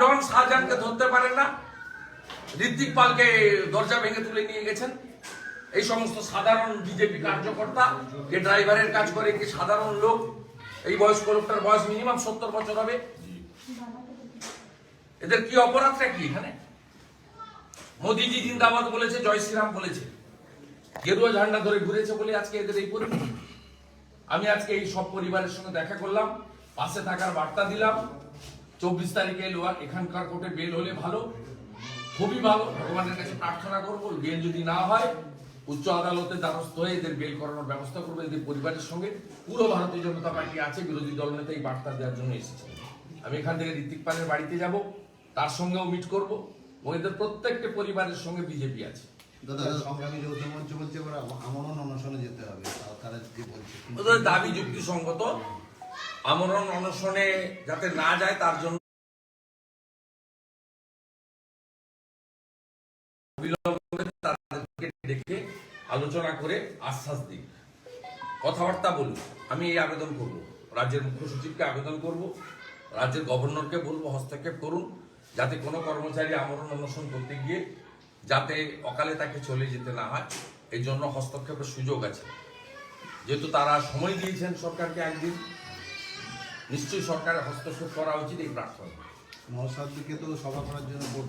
ডন শাহজাহানকে ধরতে পারেন না। ঋত্বিক পালকে দরজা ভেঙে তুলে নিয়ে গেছেন। এই সমস্ত সাধারণ বিজেপি কার্যকর্তা যে ড্রাইভারের কাজ করে, কি সাধারণ লোক, এই বয়স্ক লোকটার বয়স মিনিমাম সত্তর বছর হবে। এদের কি অপরাধটা কি এখানে? মোদিজি জিন্দাবাদ বলেছে, জয় শ্রীরাম বলেছে। গেরুয়া ঝান্ডা ধরে ঘুরেছে বলে আজকে এদের এই পরিণতি আমি আজকে এই সব পরিবারের সঙ্গে দেখা করলাম, পাশে থাকার বার্তা দিলাম। চব্বিশ তারিখে লোয়ার এখানকার কোর্টে বেল হলে ভালো। খুবই ভালো। ভগবানের কাছে প্রার্থনা করব বেল যদি না হয় উচ্চ আদালতে দ্বারস্থ হয়ে এদের বেল করানোর ব্যবস্থা করব এদের পরিবারের সঙ্গে। পুরো ভারতীয় জনতা পার্টি আছে বিরোধী দলনেতা এই বার্তা দেওয়ার জন্য এসেছে। আমি এখান থেকে ঋত্বিক পালের বাড়িতে যাব তার সঙ্গেও মিট করব এবং এদের প্রত্যেকটা পরিবারের সঙ্গে বিজেপি আছে। দাবি যুক্তিসঙ্গত আমরণ অনশনে যাতে না যায়, তার জন্য ডেকে আলোচনা করে আশ্বাস দিই কথাবার্তা বলুন, আমি এই আবেদন করব। রাজ্যের মুখ্য সচিবকে আবেদন করব, রাজ্যের গভর্নরকে বলব, হস্তক্ষেপ করুন, যাতে কোনো কর্মচারী আমরণ অনশন করতে গিয়ে যাতে অকালে তাকে চলে যেতে না হয়। এই জন্য হস্তক্ষেপের সুযোগ আছে। যেহেতু তারা সময় দিয়েছেন সরকারকে একদিন নিশ্চয়ই সরকারের হস্তক্ষেপ করা উচিত এই প্রার্থনা। নওসাদ দিকে তো সভা করার জন্য ভোট